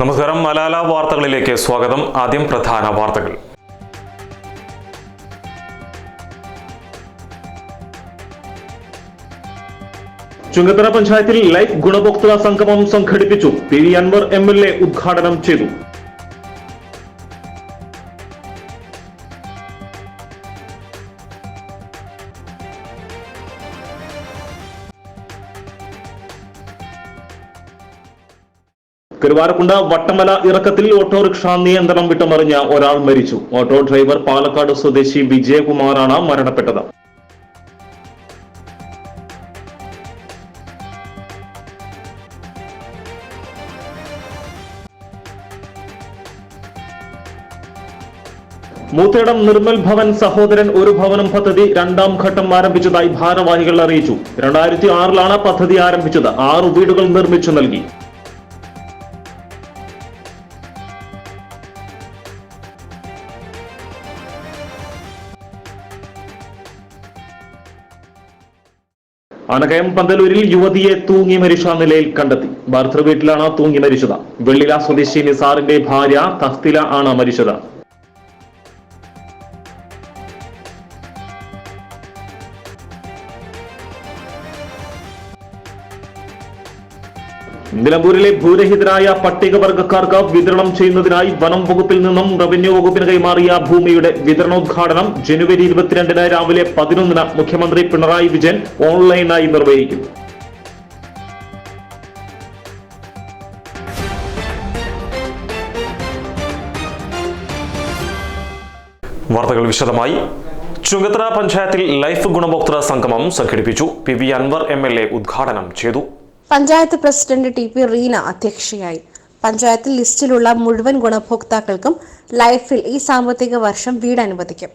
നമസ്കാരം. മലാല വാർത്തകളിലേക്ക് സ്വാഗതം. ആദ്യം പ്രധാന വാർത്തകൾ. ചുങ്കത്തറ പഞ്ചായത്തിൽ ലൈഫ് ഗുണഭോക്തൃ സംഗമം സംഘടിപ്പിച്ചു. P V Anvar M L A ഉദ്ഘാടനം ചെയ്തു. കരുവാരക്കുണ്ട് വട്ടമല ഇറക്കത്തിൽ ഓട്ടോറിക്ഷ നിയന്ത്രണം വിട്ടുമറിഞ്ഞ ഒരാൾ മരിച്ചു. ഓട്ടോ ഡ്രൈവർ പാലക്കാട് സ്വദേശി വിജയകുമാറാണ് മരണപ്പെട്ടത്. മൂത്തേടം നിർമ്മൽ ഭവൻ സഹോദരൻ ഒരു ഭവനം പദ്ധതി രണ്ടാം ഘട്ടം ആരംഭിച്ചതായി ഭാരവാഹികൾ അറിയിച്ചു. രണ്ടായിരത്തി ആറിലാണ് പദ്ധതി ആരംഭിച്ചത്. ആറ് വീടുകൾ നിർമ്മിച്ചു നൽകി. അനകയം പന്തലൂരിൽ യുവതിയെ തൂങ്ങി മരിച്ച നിലയിൽ കണ്ടെത്തി. ഭർത്തൃ വീട്ടിലാണ് തൂങ്ങി മരിച്ചത്. വെള്ളില സ്വദേശി നിസാറിന്റെ ഭാര്യ തസ്തില ആണ് മരിച്ചത്. നിലമ്പൂരിലെ ഭൂരഹിതരായ പട്ടികവർഗക്കാർക്ക് വിതരണം ചെയ്യുന്നതിനായി വനം വകുപ്പിൽ നിന്നും റവന്യൂ വകുപ്പിന് കൈമാറിയ ഭൂമിയുടെ വിതരണോദ്ഘാടനം ജനുവരി ഇരുപത്തിരണ്ടിന് രാവിലെ പതിനൊന്നിന് മുഖ്യമന്ത്രി പിണറായി വിജയൻ ഓൺലൈനായി നിർവഹിക്കും. വാർത്തകൾ വിശദമായി. ചുങ്കത്തറ പഞ്ചായത്തിൽ ലൈഫ് ഗുണഭോക്തൃ സംഗമം സംഘടിപ്പിച്ചു. P V Anvar M L A ഉദ്ഘാടനം ചെയ്തു. Panchayat president T P Reena അധ്യക്ഷയായി. പഞ്ചായത്ത് ലിസ്റ്റിലുള്ള മുഴുവൻ ഗുണഭോക്താക്കൾക്കും ലൈഫിൽ ഈ സാമ്പത്തിക വർഷം വീട് അനുവദിക്കും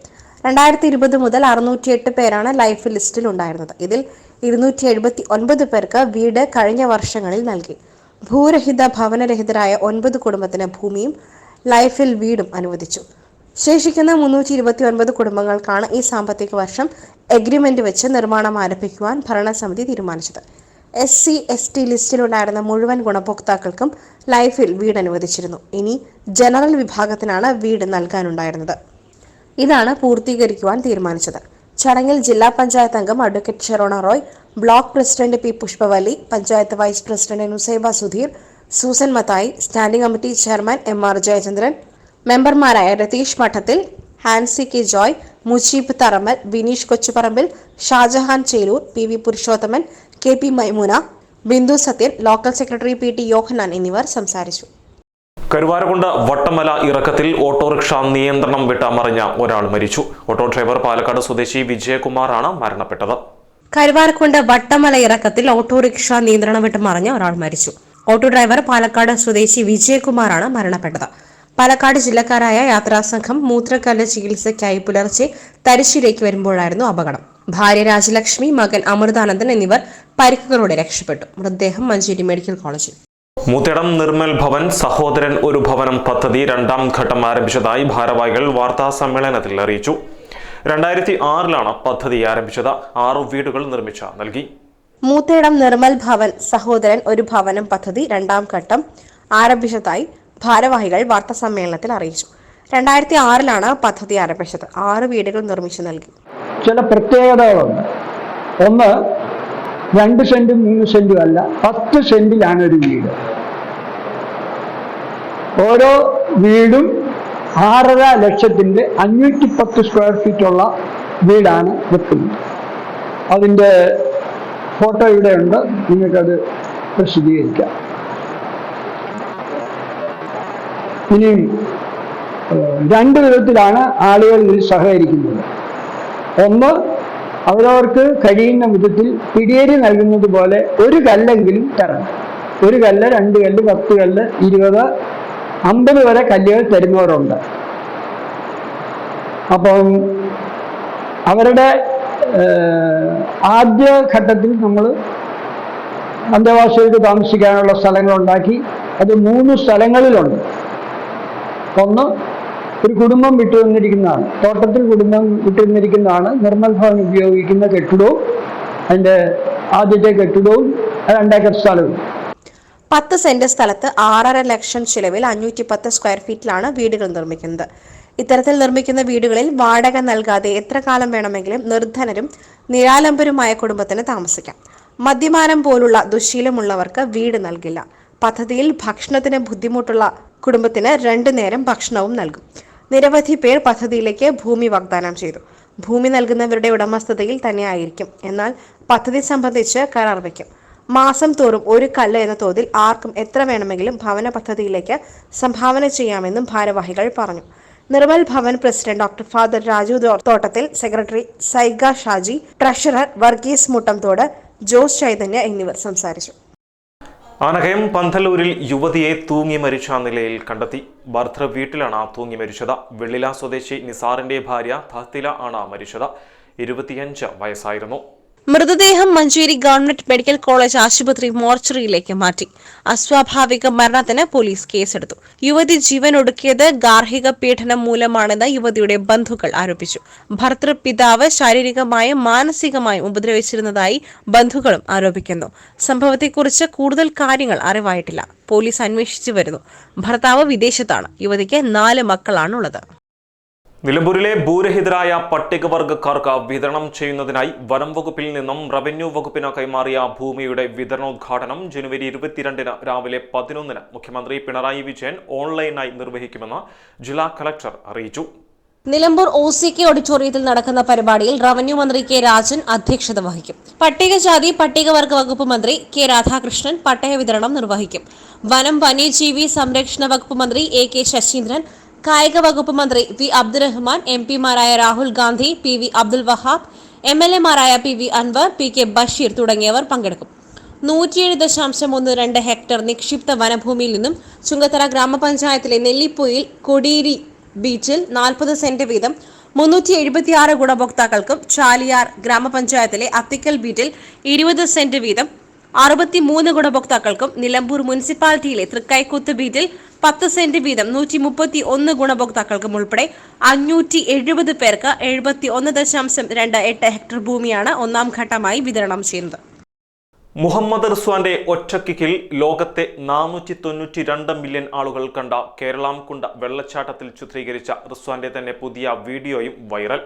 രണ്ടായിരത്തി ഇരുപത് മുതൽ അറുന്നൂറ്റി എട്ട് പേരാണ് ലൈഫ് ലിസ്റ്റിൽ ഉണ്ടായിരുന്നത്. ഇതിൽ ഇരുന്നൂറ്റി എഴുപത്തി ഒൻപത് പേർക്ക് വീട് കഴിഞ്ഞ വർഷങ്ങളിൽ നൽകി. ഭൂരഹിത ഭവനരഹിതരായ ഒൻപത് കുടുംബത്തിന് ഭൂമിയും ലൈഫിൽ വീടും അനുവദിച്ചു. ശേഷിക്കുന്ന മുന്നൂറ്റി ഇരുപത്തി ഒൻപത് കുടുംബങ്ങൾക്കാണ് ഈ സാമ്പത്തിക വർഷം എഗ്രിമെന്റ് വെച്ച് നിർമ്മാണം ആരംഭിക്കുവാൻ ഭരണസമിതി തീരുമാനിച്ചത്. എസ് സി എസ് ടി ലിസ്റ്റിലുണ്ടായിരുന്ന മുഴുവൻ ഗുണഭോക്താക്കൾക്കും ലൈഫിൽ വീട് അനുവദിച്ചിരുന്നു. ഇനി ജനറൽ വിഭാഗത്തിനാണ് വീട് നൽകാനുണ്ടായിരുന്നത്. ഇതാണ് പൂർത്തീകരിക്കുവാൻ തീരുമാനിച്ചത്. ചടങ്ങിൽ ജില്ലാ പഞ്ചായത്ത് അംഗം advocate Sherona Roy block president P Pushpavalli panchayat vice president Nusaiba Sudheer Susan Mathai standing committee chairman M R Jayachandran മെമ്പർമാരായ Ratheesh Madathil Hansy K Joy Mujeeb Tharamal Vineesh Kochuparambil Shajahan Chelur P V Purushothaman K P Maimuna Bindu Sathyan local secretary P T Yohannan എന്നിവർ സംസാരിച്ചു. Karuvarakundu Vattamala ഇറക്കത്തിൽ autorickshaw നിയന്ത്രണം വിട്ടമറിഞ്ഞ ഒരാൾ മരിച്ചു. Auto driver Palakkad സ്വദേശി വിജയകുമാറാണ് മരണപ്പെട്ടത്. Karuvarakundu Vattamala ഇറക്കത്തിൽ autorickshaw നിയന്ത്രണം വിട്ട് മറിഞ്ഞ ഒരാൾ മരിച്ചു. ഓട്ടോ ഡ്രൈവർ പാലക്കാട് സ്വദേശി വിജയകുമാറാണ് മരണപ്പെട്ടത്. പാലക്കാട് ജില്ലക്കാരായ യാത്രാസംഘം മൂത്രക്കല്ല് ചികിത്സയ്ക്കായി പുലർച്ചെ തരിശിലേക്ക് വരുമ്പോഴായിരുന്നു അപകടം. ഭാര്യ രാജലക്ഷ്മി മകൻ അമൃതാനന്ദൻ എന്നിവർ പരിക്കുകളോടെ രക്ഷപ്പെട്ടു. മൃതദേഹം മഞ്ചേരി മെഡിക്കൽ കോളേജിൽ. മൂത്തേടം നിർമ്മൽ ഭവൻ സഹോദരൻ ഒരു ഭവനം പദ്ധതി രണ്ടാം ഘട്ടം ആരംഭിച്ചതായി ഭാരവാഹികൾ വാർത്താ സമ്മേളനത്തിൽ അറിയിച്ചു. രണ്ടായിരത്തി ആറിലാണ് പദ്ധതി ആരംഭിച്ചത്. ആറു വീടുകൾ നിർമ്മിച്ച നൽകി. മൂത്തേടം നിർമ്മൽ ഭവൻ സഹോദരൻ ഒരു ഭവനം പദ്ധതി രണ്ടാം ഘട്ടം ആരംഭിച്ചതായി ഭാരവാഹികൾ വാർത്താ സമ്മേളനത്തിൽ അറിയിച്ചു. രണ്ടായിരത്തി ആറിലാണ് പദ്ധതി ആരംഭിച്ചത്. ആറ് വീടുകൾ നിർമ്മിച്ചു നൽകി. ചില പ്രത്യേകതകളുണ്ട്. ഒന്ന് രണ്ട് സെന്റും മൂന്ന് സെന്റും അല്ല പത്ത് സെന്റിലാണ് ഒരു വീട്. ഓരോ വീടും ആറര ലക്ഷത്തിന്റെ അഞ്ഞൂറ്റി പത്ത് സ്ക്വയർ ഫീറ്റ് ഉള്ള വീടാണ് കിട്ടുന്നത് അതിന്റെ ഫോട്ടോ ഇവിടെ ഉണ്ട് നിങ്ങൾക്കത് പ്രസിദ്ധീകരിക്കാം. ഇനിയും രണ്ട് വിധത്തിലാണ് ആളുകൾ ഇതിൽ സഹകരിക്കുന്നത്. ഒന്ന് അവരവർക്ക് കഴിയുന്ന വിധത്തിൽ പിടിയേരി നൽകുന്നത് പോലെ ഒരു കല്ലെങ്കിലും തരണം. ഒരു കല്ല് രണ്ട് കല്ല് പത്ത് കല്ല് ഇരുപത് അമ്പത് വരെ കല്ലുകൾ തരുന്നവരുണ്ട്. അപ്പം അവരുടെ ആദ്യ ഘട്ടത്തിൽ നമ്മൾ അന്തേവാസികൾക്ക് താമസിക്കാനുള്ള സ്ഥലങ്ങൾ ഉണ്ടാക്കി അത് മൂന്ന് സ്ഥലങ്ങളിലുണ്ട്. ഒന്ന് ഒരു കുടുംബം വിട്ടുവന്നിരിക്കുന്നതാണ്. തോട്ടത്തിൽ കുടുംബം വിട്ടുവന്നിരിക്കുന്നതാണ് നിർമ്മൽ ഭവൻ ഉപയോഗിക്കുന്ന കെട്ടിടവും അതിന്റെ ആദ്യത്തെ കെട്ടിടവും രണ്ടേക്കർ സ്ഥലവും. പത്ത് സെന്റ് സ്ഥലത്ത് ആറര ലക്ഷം ചിലവിൽ അഞ്ഞൂറ്റി പത്ത് സ്ക്വയർ ഫീറ്റിലാണ് വീടുകൾ നിർമ്മിക്കുന്നത്. ഇത്തരത്തിൽ നിർമ്മിക്കുന്ന വീടുകളിൽ വാടക നൽകാതെ എത്ര കാലം വേണമെങ്കിലും നിർധനരും നിരാലംബരുമായ കുടുംബത്തിന് താമസിക്കാം. മദ്യപാനം പോലുള്ള ദുശീലമുള്ളവർക്ക് വീട് നൽകില്ല. പദ്ധതിയിൽ ഭക്ഷണത്തിന് ബുദ്ധിമുട്ടുള്ള കുടുംബത്തിന് രണ്ടു നേരം ഭക്ഷണവും നൽകും. നിരവധി പേർ പദ്ധതിയിലേക്ക് ഭൂമി വാഗ്ദാനം ചെയ്തു. ഭൂമി നൽകുന്നവരുടെ ഉടമസ്ഥതയിൽ തന്നെ ആയിരിക്കും എന്നാൽ പദ്ധതി സംബന്ധിച്ച് കരാർ വയ്ക്കും. മാസം തോറും ഒരു കല്ല് എന്ന തോതിൽ ആർക്കും എത്ര വേണമെങ്കിലും ഭവന പദ്ധതിയിലേക്ക് സംഭാവന ചെയ്യാമെന്നും ഭാരവാഹികൾ പറഞ്ഞു. Nirmal Bhavan president doctor father Raju Thottathil secretary Saiga Shaji treasurer Varghese Muttamthodu Jose Chaitanya എന്നിവർ സംസാരിച്ചു. ആനകയം പന്തലൂരിൽ യുവതിയെ തൂങ്ങി മരിച്ച നിലയിൽ കണ്ടെത്തി. ഭർത്തൃ വീട്ടിലാണ് തൂങ്ങി മരിച്ചത്. വെള്ളില സ്വദേശി നിസാറിന്റെ ഭാര്യ തഹത്തില ആണ് മരിച്ചത്. ഇരുപത്തിയഞ്ച് വയസ്സായിരുന്നു. മൃതദേഹം മഞ്ചേരി ഗവൺമെന്റ് മെഡിക്കൽ കോളേജ് ആശുപത്രി മോർച്ചറിയിലേക്ക് മാറ്റി. അസ്വാഭാവിക മരണത്തിന് പോലീസ് കേസെടുത്തു. യുവതി ജീവൻ ഒടുക്കിയത് ഗാർഹിക പീഡനം മൂലമാണെന്ന് യുവതിയുടെ ബന്ധുക്കൾ ആരോപിച്ചു. ഭർത്തൃപിതാവ് ശാരീരികമായും മാനസികമായും ഉപദ്രവിച്ചിരുന്നതായി ബന്ധുക്കളും ആരോപിക്കുന്നു. സംഭവത്തെക്കുറിച്ച് കൂടുതൽ കാര്യങ്ങൾ അറിവായിട്ടില്ല. പോലീസ് അന്വേഷിച്ചു വരുന്നു. ഭർത്താവ് വിദേശത്താണ്. യുവതിക്ക് നാല് മക്കളാണുള്ളത്. നിലമ്പൂരിലെ ഭൂരഹിതരായ പട്ടികവർഗക്കാർക്ക് വിതരണം ചെയ്യുന്നതിനായി വനം വകുപ്പിൽ നിന്നും റവന്യൂ വകുപ്പിന് കൈമാറിയ ഭൂമിയുടെ വിതരണോദ്ഘാടനം ജനുവരി ഇരുപത്തിരണ്ടിന് രാവിലെ പതിനൊന്നിന് മുഖ്യമന്ത്രി പിണറായി വിജയൻ ഓൺലൈനായി നിർവഹിക്കുമെന്ന് ജില്ലാ കളക്ടർ അറിയിച്ചു. നിലമ്പൂർ ഒ സി കെ ഓഡിറ്റോറിയത്തിൽ നടക്കുന്ന പരിപാടിയിൽ റവന്യൂ മന്ത്രി കെ രാജൻ അധ്യക്ഷത വഹിക്കും. പട്ടികജാതി പട്ടികവർഗ വകുപ്പ് മന്ത്രി കെ രാധാകൃഷ്ണൻ പട്ടയ വിതരണം നിർവഹിക്കും. വനം വന്യജീവി സംരക്ഷണ വകുപ്പ് മന്ത്രി എ കെ ശശീന്ദ്രൻ കായിക വകുപ്പ് മന്ത്രി V Abdurahman M പിമാരായ Rahul Gandhi P V Abdul Wahab M L എമാരായ P V Anvar P K Basheer തുടങ്ങിയവർ പങ്കെടുക്കും. നൂറ്റിയേഴ് ദശാംശം ഒന്ന് രണ്ട് ഹെക്ടർ നിക്ഷിപ്ത വനഭൂമിയിൽ നിന്നും ചുങ്കത്തറ ഗ്രാമപഞ്ചായത്തിലെ നെല്ലിപ്പൊയിൽ കൊടിയേരി ബീച്ചിൽ നാൽപ്പത് സെന്റ് വീതം മുന്നൂറ്റി എഴുപത്തിയാറ് ഗുണഭോക്താക്കൾക്കും ചാലിയാർ ഗ്രാമപഞ്ചായത്തിലെ അത്തിക്കൽ ബീറ്റിൽ ഇരുപത് സെന്റ് വീതം അറുപത്തിമൂന്ന് ഗുണഭോക്താക്കൾക്കും നിലമ്പൂർ മുനിസിപ്പാലിറ്റിയിലെ തൃക്കൈക്കുത്ത് ബീറ്റിൽ പത്ത് സെന്റ് വീതം നൂറ്റി മുപ്പത്തി ഒന്ന് ഗുണഭോക്താക്കൾക്കും ഉൾപ്പെടെ അഞ്ഞൂറ്റി എഴുപത് പേർക്ക് എഴുപത്തി ഒന്ന് ദശാംശം രണ്ട് എട്ട് ഹെക്ടർ ഭൂമിയാണ് ഒന്നാം ഘട്ടമായി വിതരണം ചെയ്യുന്നത്. മുഹമ്മദ് റിസ്വാന്റെ ഒറ്റക്കിക്കിൽ ലോകത്തെ നാനൂറ്റി തൊണ്ണൂറ്റി രണ്ട് മില്യൺ ആളുകൾ കണ്ട കേരളാംകുണ്ട വെള്ളച്ചാട്ടത്തിൽ ചിത്രീകരിച്ച റിസ്വാന്റെ തന്നെ പുതിയ വീഡിയോയും വൈറൽ.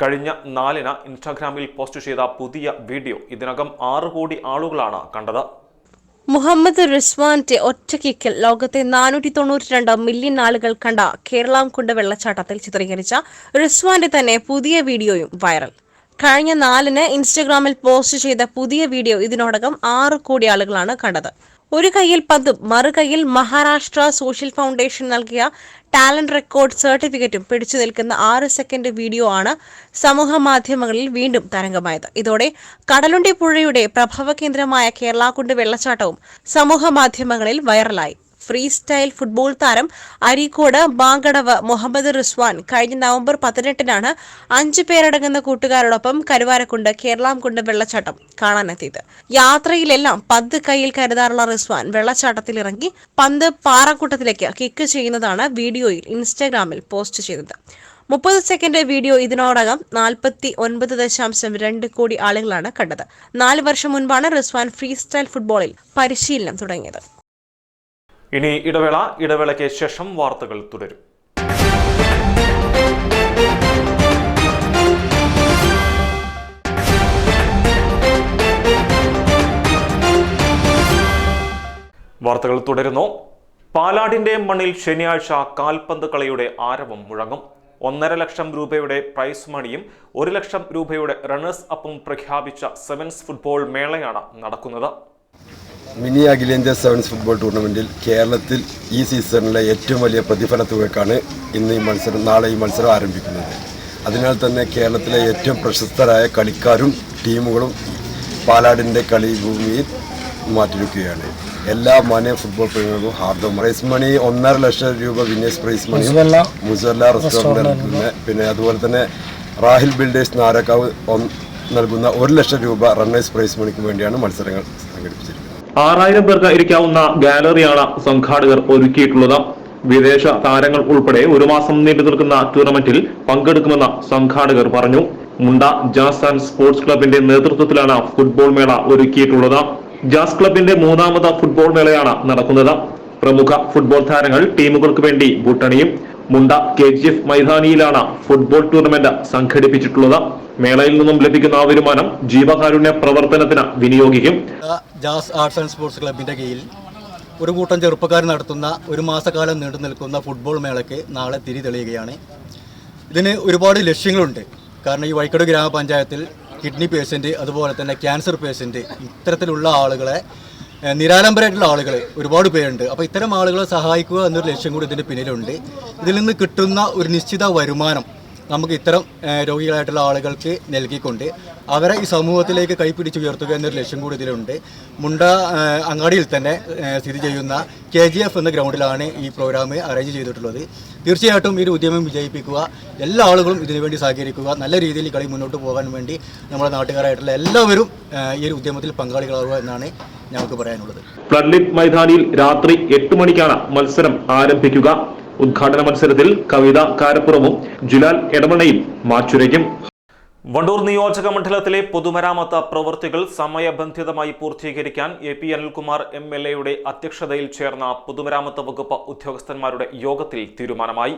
കഴിഞ്ഞ നാലിന് ഇൻസ്റ്റാഗ്രാമിൽ പോസ്റ്റ് ചെയ്ത പുതിയ വീഡിയോ ഇതിനകം ആറ് കോടി ആളുകളാണ് കണ്ടത്. മുഹമ്മദ് റിസ്വാന്റെ ഒറ്റക്കിക്കിൽ ലോകത്തെ നാനൂറ്റി തൊണ്ണൂറ്റി രണ്ട് മില്യൺ ആളുകൾ കണ്ട കേരളം കൊണ്ട് വെള്ളച്ചാട്ടത്തിൽ ചിത്രീകരിച്ച റിസ്വാന്റെ തന്നെ പുതിയ വീഡിയോയും വൈറൽ. കഴിഞ്ഞ നാലിന് ഇൻസ്റ്റഗ്രാമിൽ പോസ്റ്റ് ചെയ്ത പുതിയ വീഡിയോ ഇതിനോടകം ആറ് കോടി ആളുകളാണ് കണ്ടത്. ഒരു കയ്യിൽ പതും മറുകൈയിൽ മഹാരാഷ്ട്ര സോഷ്യൽ ഫൗണ്ടേഷൻ നൽകിയ ടാലന്റ് റെക്കോർഡ് സർട്ടിഫിക്കറ്റും പിടിച്ചു നിൽക്കുന്ന ആറ് സെക്കൻഡ് വീഡിയോ ആണ് സമൂഹ മാധ്യമങ്ങളിൽ വീണ്ടും തരംഗമായത്. ഇതോടെ കടലുണ്ടി പുഴയുടെ പ്രഭവ കേന്ദ്രമായ കേരളാകുണ്ട് വെള്ളച്ചാട്ടവും സമൂഹ മാധ്യമങ്ങളിൽ വൈറലായി. ഫ്രീ സ്റ്റൈൽ ഫുട്ബോൾ താരം അരീക്കോട് ബാങ്കടവ് മുഹമ്മദ് റിസ്വാൻ കഴിഞ്ഞ നവംബർ പതിനെട്ടിനാണ് അഞ്ചു പേരടങ്ങുന്ന കൂട്ടുകാരോടൊപ്പം കരുവാരക്കുണ്ട് കേരളാംകുണ്ട് വെള്ളച്ചാട്ടം കാണാനെത്തിയത്. യാത്രയിലെല്ലാം പന്ത് കയ്യിൽ കരുതാറുള്ള റിസ്വാൻ വെള്ളച്ചാട്ടത്തിൽ ഇറങ്ങി പന്ത് പാറക്കൂട്ടത്തിലേക്ക് കിക്ക് ചെയ്യുന്നതാണ് വീഡിയോയിൽ ഇൻസ്റ്റാഗ്രാമിൽ പോസ്റ്റ് ചെയ്തത്. മുപ്പത് സെക്കൻഡ് വീഡിയോ ഇതിനോടകം നാൽപ്പത്തി ഒൻപത് ദശാംശം രണ്ട് കോടി ആളുകളാണ് കണ്ടത്. നാല് വർഷം മുൻപാണ് റിസ്വാൻ ഫ്രീ സ്റ്റൈൽ ഫുട്ബോളിൽ പരിശീലനം തുടങ്ങിയത്. ഇനി ഇടവേള ഇടവേളയ്ക്ക് ശേഷം വാർത്തകൾ തുടരും. വാർത്തകൾ തുടരുന്നു. പാലാടിന്റെ മണ്ണിൽ ശനിയാഴ്ച കാൽപന്ത് കളിയുടെ ആരവം മുഴങ്ങും. ഒന്നര ലക്ഷം രൂപയുടെ പ്രൈസ് മണിയും ഒരു ലക്ഷം രൂപയുടെ റണ്ണേഴ്സ് അപ്പും പ്രഖ്യാപിച്ച സെവൻസ് ഫുട്ബോൾ മേളയാണ് നടക്കുന്നത്. മിനി അഖിലേന്ത്യാ സെവൻസ് ഫുട്ബോൾ ടൂർണമെന്റിൽ കേരളത്തിൽ ഈ സീസണിലെ ഏറ്റവും വലിയ പ്രതിഫല തുകയ്ക്കാണ് ഇന്ന് ഈ മത്സരം നാളെ ഈ മത്സരം ആരംഭിക്കുന്നത്. അതിനാൽ തന്നെ കേരളത്തിലെ ഏറ്റവും പ്രശസ്തരായ കളിക്കാരും ടീമുകളും പാലാടിന്റെ കളി ഭൂമിയിൽ മാറ്റിവെക്കുകയാണ്. എല്ലാ മനെ ഫുട്ബോൾ പ്രേമികൾക്കും ഹാർദ് പ്രൈസ് മണി ഒന്നര ലക്ഷം രൂപ വിന്നേഴ്സ് പ്രൈസ് മണി മുസല്ല റെസ്റ്റോറന്റ് നൽകുന്ന പിന്നെ അതുപോലെ തന്നെ റാഹിൽ ബിൽഡേഴ്സ് നാരക്കാവ് നൽകുന്ന ഒരു ലക്ഷം രൂപ റണ്ണേഴ്സ് പ്രൈസ് മണിക്ക് വേണ്ടിയാണ് മത്സരങ്ങൾ സംഘടിപ്പിച്ചിരിക്കുന്നത്. ആറായിരം പേർക്ക് ഇരിക്കാവുന്ന ഗാലറിയാണ് സംഘാടകർ ഒരുക്കിയിട്ടുള്ളത്. വിദേശ താരങ്ങൾ ഉൾപ്പെടെ ഒരു മാസം നീണ്ടു നിൽക്കുന്ന ടൂർണമെന്റിൽ പങ്കെടുക്കുമെന്ന് സംഘാടകർ പറഞ്ഞു. മുണ്ട ജാസ് ആൻഡ് സ്പോർട്സ് ക്ലബിന്റെ നേതൃത്വത്തിലാണ് ഫുട്ബോൾ മേള ഒരുക്കിയിട്ടുള്ളത്. ജാസ് ക്ലബിന്റെ മൂന്നാമത് ഫുട്ബോൾ മേളയാണ് നടക്കുന്നത്. പ്രമുഖ ഫുട്ബോൾ താരങ്ങൾ ടീമുകൾക്ക് വേണ്ടി ബൂട്ടണിയും മുണ്ട കെ ജി എഫ് മൈതാനിയിലാണ് ഫുട്ബോൾ ടൂർണമെന്റ് സംഘടിപ്പിച്ചിട്ടുള്ളത്. മേളയിൽ നിന്നും ലഭിക്കുന്ന ആ വരുമാനം ജീവകാരുണ്യ പ്രവർത്തനത്തിന് വിനിയോഗിക്കും. ജാസ് ആർട്സ് ആൻഡ് സ്പോർട്സ് ക്ലബിന്റെ കീഴിൽ ഒരു കൂട്ടം ചെറുപ്പക്കാർ നടത്തുന്ന ഒരു മാസക്കാലം നീണ്ടു നിൽക്കുന്ന ഫുട്ബോൾ മേളയ്ക്ക് നാളെ തിരി തെളിയുകയാണ്. ഇതിന് ഒരുപാട് ലക്ഷ്യങ്ങളുണ്ട്. കാരണം ഈ വൈക്കോട് ഗ്രാമപഞ്ചായത്തിൽ കിഡ്നി പേഷ്യന്റ് അതുപോലെ തന്നെ ക്യാൻസർ പേഷ്യന്റ് ഇത്തരത്തിലുള്ള ആളുകളെ നിരാലംബരായിട്ടുള്ള ആളുകൾ ഒരുപാട് പേരുണ്ട്. അപ്പോൾ ഇത്തരം ആളുകളെ സഹായിക്കുക എന്നൊരു ലക്ഷ്യം കൂടി ഇതിന്റെ പിന്നിലുണ്ട്. ഇതിൽ നിന്ന് കിട്ടുന്ന ഒരു നിശ്ചിത വരുമാനം നമുക്ക് ഇത്തരം രോഗികളായിട്ടുള്ള ആളുകൾക്ക് നൽകിക്കൊണ്ട് അവരെ ഈ സമൂഹത്തിലേക്ക് കൈപ്പിടിച്ച് ഉയർത്തുക എന്നൊരു ലക്ഷ്യം കൂടി ഇതിലുണ്ട്. മുണ്ട അങ്ങാടിയിൽ തന്നെ സ്ഥിതി ചെയ്യുന്ന കെ ജി എഫ് എന്ന ഗ്രൗണ്ടിലാണ് ഈ പ്രോഗ്രാം അറേഞ്ച് ചെയ്തിട്ടുള്ളത്. തീർച്ചയായിട്ടും ഈ ഒരു ഉദ്യമം വിജയിപ്പിക്കുക എല്ലാ ആളുകളും ഇതിനുവേണ്ടി സഹകരിക്കുക നല്ല രീതിയിൽ കളി മുന്നോട്ട് പോകാൻ വേണ്ടി നമ്മുടെ നാട്ടുകാരായിട്ടുള്ള എല്ലാവരും ഈ ഒരു ഉദ്യമത്തിൽ പങ്കാളികളാവുക എന്നാണ് ഞങ്ങൾക്ക് പറയാനുള്ളത്. പ്ലിറ്റ് മൈതാനിയിൽ രാത്രി എട്ട് മണിക്കാണ് മത്സരം ആരംഭിക്കുക. ഉദ്ഘാടന മത്സരത്തിൽ കവിത കാരപ്പുറവും ജുലാൽ എടമണയും മാച്ചുരയ്ക്കും വണ്ടൂർ നിയോജക മണ്ഡലത്തിലെ പൊതുമരാമത്ത് പ്രവൃത്തികൾ സമയബന്ധിതമായി പൂർത്തീകരിക്കാൻ A P Anilkumar M L എയുടെ അധ്യക്ഷതയിൽ ചേർന്ന പൊതുമരാമത്ത് വകുപ്പ് ഉദ്യോഗസ്ഥന്മാരുടെ യോഗത്തിൽ തീരുമാനമായി.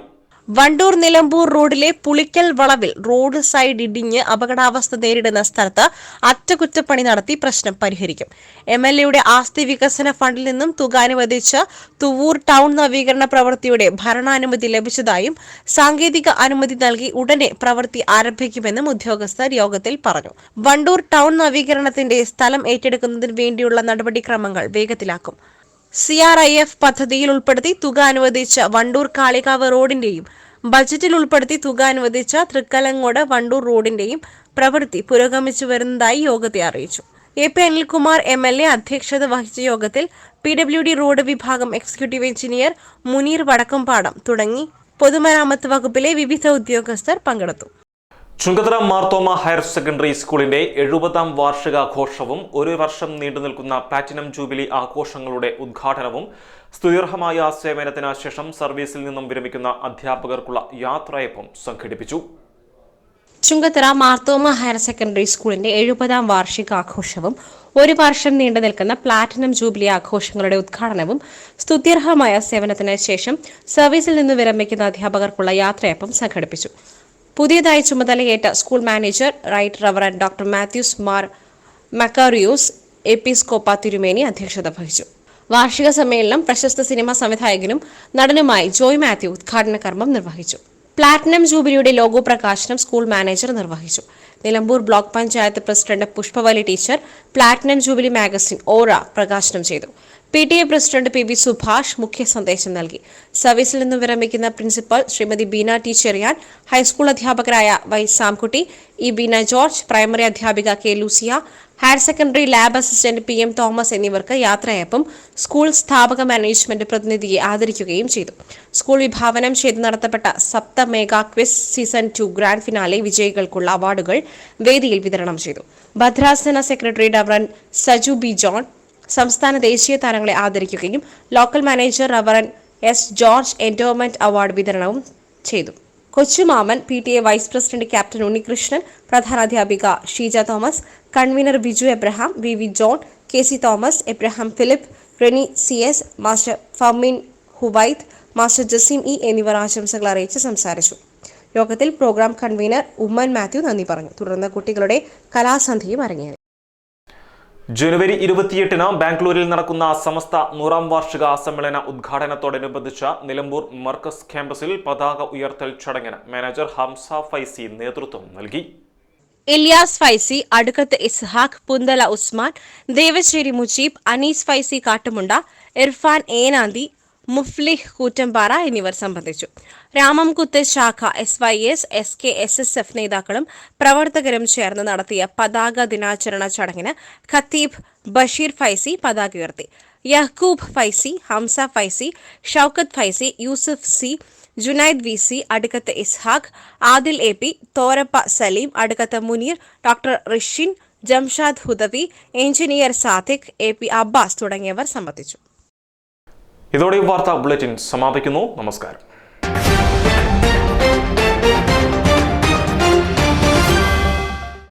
വണ്ടൂർ നിലമ്പൂർ റോഡിലെ പുളിക്കൽ വളവിൽ റോഡ് സൈഡ് ഇടിഞ്ഞ് അപകടാവസ്ഥ നേരിടുന്ന സ്ഥലത്ത് അറ്റകുറ്റപ്പണി നടത്തി പ്രശ്നം പരിഹരിക്കും. എം എൽ എയുടെ ആസ്തി വികസന ഫണ്ടിൽ നിന്നും തുക അനുവദിച്ച് തുവൂർ ടൗൺ നവീകരണ പ്രവൃത്തിയുടെ ഭരണാനുമതി ലഭിച്ചതായും സാങ്കേതിക അനുമതി നൽകി ഉടനെ പ്രവൃത്തി ആരംഭിക്കുമെന്നും ഉദ്യോഗസ്ഥർ യോഗത്തിൽ പറഞ്ഞു. വണ്ടൂർ ടൗൺ നവീകരണത്തിന്റെ സ്ഥലം ഏറ്റെടുക്കുന്നതിന് വേണ്ടിയുള്ള നടപടിക്രമങ്ങൾ വേഗത്തിലാക്കും. സി ആർ ഐ എഫ് പദ്ധതിയിൽ ഉൾപ്പെടുത്തി തുക അനുവദിച്ച വണ്ടൂർ കാളികാവ് റോഡിന്റെയും ബജറ്റിൽ ഉൾപ്പെടുത്തി തുക അനുവദിച്ച തൃക്കലങ്ങോട് വണ്ടൂർ റോഡിന്റെയും പ്രവൃത്തി പുരോഗമിച്ചു വരുന്നതായി യോഗത്തെ അറിയിച്ചു. A P Anilkumar M L A അധ്യക്ഷത വഹിച്ച യോഗത്തിൽ പി ഡബ്ല്യു ഡി റോഡ് വിഭാഗം എക്സിക്യൂട്ടീവ് എഞ്ചിനീയർ മുനീർ വടക്കംപാടം തുടങ്ങി. പൊതുമരാമത്ത് വകുപ്പിലെ വിവിധ ഉദ്യോഗസ്ഥർ പങ്കെടുത്തു. ചുങ്കത്തറ മാർത്തോമ ഹയർ സെക്കൻഡറി സ്കൂളിന്റെ എഴുപതാം വാർഷികാഘോഷവും ഒരു വർഷം നീണ്ടു നിൽക്കുന്ന പ്ലാറ്റിനം ജൂബിലി ആഘോഷങ്ങളുടെ ഉദ്ഘാടനവും സ്തുതിർഹമായ സേവനത്തിന് ശേഷം സർവീസിൽ നിന്നും വിരമിക്കുന്ന അധ്യാപകർക്കുള്ള യാത്രയപ്പം സംഘടിപ്പിച്ചു. ചുങ്കത്തറ മാർത്തോമ ഹയർ സെക്കൻഡറി സ്കൂളിന്റെ എഴുപതാം വാർഷികാഘോഷവും ഒരു വർഷം നീണ്ടു നിൽക്കുന്ന പ്ലാറ്റിനം ജൂബിലി ആഘോഷങ്ങളുടെ ഉദ്ഘാടനവും സ്തുത്യർഹമായ സേവനത്തിന് ശേഷം സർവീസിൽ നിന്ന് വിരമിക്കുന്ന അധ്യാപകർക്കുള്ള യാത്രയപ്പം സംഘടിപ്പിച്ചു. പുതിയതായി ചുമതലയേറ്റ school manager right reverend doctor Mathews Mar Macarius Episcopa തിരുമേനി അധ്യക്ഷത വഹിച്ചു. വാർഷിക സമ്മേളനം പ്രശസ്ത സിനിമാ സംവിധായകനും നടനുമായി ജോയ് മാത്യു ഉദ്ഘാടന കർമ്മം നിർവഹിച്ചു. പ്ലാറ്റിനം ജൂബിലിയുടെ ലോഗോ പ്രകാശനം സ്കൂൾ മാനേജർ നിർവഹിച്ചു. Nilambur block panchayat president Pushpavalli teacher platinum jubilee magazine Aura പ്രകാശനം ചെയ്തു. P T A president P V Subhash മുഖ്യ സന്ദേശം നൽകി. സർവീസിൽ നിന്നും വിരമിക്കുന്ന principal Shrimati Beena T Cherian high school അധ്യാപകരായ Y Samkutty E Beena George primary അധ്യാപിക K Lucia higher secondary lab assistant P M Thomas എന്നിവർക്ക് യാത്രയപ്പും സ്കൂൾ സ്ഥാപക മാനേജ്മെന്റ് പ്രതിനിധിയെ ആദരിക്കുകയും ചെയ്തു. സ്കൂൾ വിഭാവനം ചെയ്ത് നടത്തപ്പെട്ട Sapta mega quiz season two grand finale വിജയികൾക്കുള്ള അവാർഡുകൾ വേദിയിൽ വിതരണം ചെയ്തു. ഭദ്രാസന സെക്രട്ടറി ഡവറൻ സജു ബി ജോൺ സംസ്ഥാന ദേശീയ താരങ്ങളെ ആദരിക്കുകയും local manager reverend S George endowment award വിതരണവും ചെയ്തു. Kochumaman P. T. A vice president captain Unnikrishnan പ്രധാനാധ്യാപിക Sheeja Thomas convener Biju Abraham V. V. John K. C. Thomas Abraham Philip Reni C. S master Famin Hubaith master Jaseem E എന്നിവർ ആശംസകൾ അറിയിച്ച് സംസാരിച്ചു. യോഗത്തിൽ programme convener Oommen Mathew നന്ദി പറഞ്ഞു. തുടർന്ന് കുട്ടികളുടെ കലാസന്ധിയും അരങ്ങേറി. ജനുവരി ഇരുപത്തിയെട്ടിന് ബാംഗ്ലൂരിൽ നടക്കുന്ന സമസ്ത നൂറാം വാർഷിക സമ്മേളന ഉദ്ഘാടനത്തോടനുബന്ധിച്ച നിലമ്പൂർ മർക്കസ് ക്യാമ്പസിൽ പതാക ഉയർത്തൽ ചടങ്ങിന് മാനേജർ ഹംസ ഫൈസി നേതൃത്വം നൽകി. ഇലിയാസ് ഫൈസി അടുക്കത്ത് ഇസ്ഹാഖ് പുന്തല ഉസ്മാൻ ദേവശ്ശേരി മുജീബ് അനീസ് ഫൈസി കാട്ടുമുണ്ട ഇർഫാൻ ഏനാന്തി മുഫ്ലിഹ് കൂറ്റമ്പാറ എന്നിവർ സംബന്ധിച്ചു. രാമംകുത്ത് ശാഖ S Y S S K S S F നേതാക്കളും പ്രവർത്തകരും ചേർന്ന് നടത്തിയ പതാക ദിനാചരണ ചടങ്ങിന് ഖത്തീബ് ബഷീർ ഫൈസി പതാക ഉയർത്തി. Yahqoob Faizy Hamza Faizy Shoukath Faizy Yousuf C Junaid V C Adukkath Ishaq Adil A P Thorappa Saleem Adukkath Muneer doctor Rishin Jamshad Hudavi engineer Sadiq A P Abbas തുടങ്ങിയവർ സംബന്ധിച്ചു. ഇതോടെ വാർത്താ ബുള്ളറ്റിൻ സമാപിക്കുന്നു. നമസ്കാരം.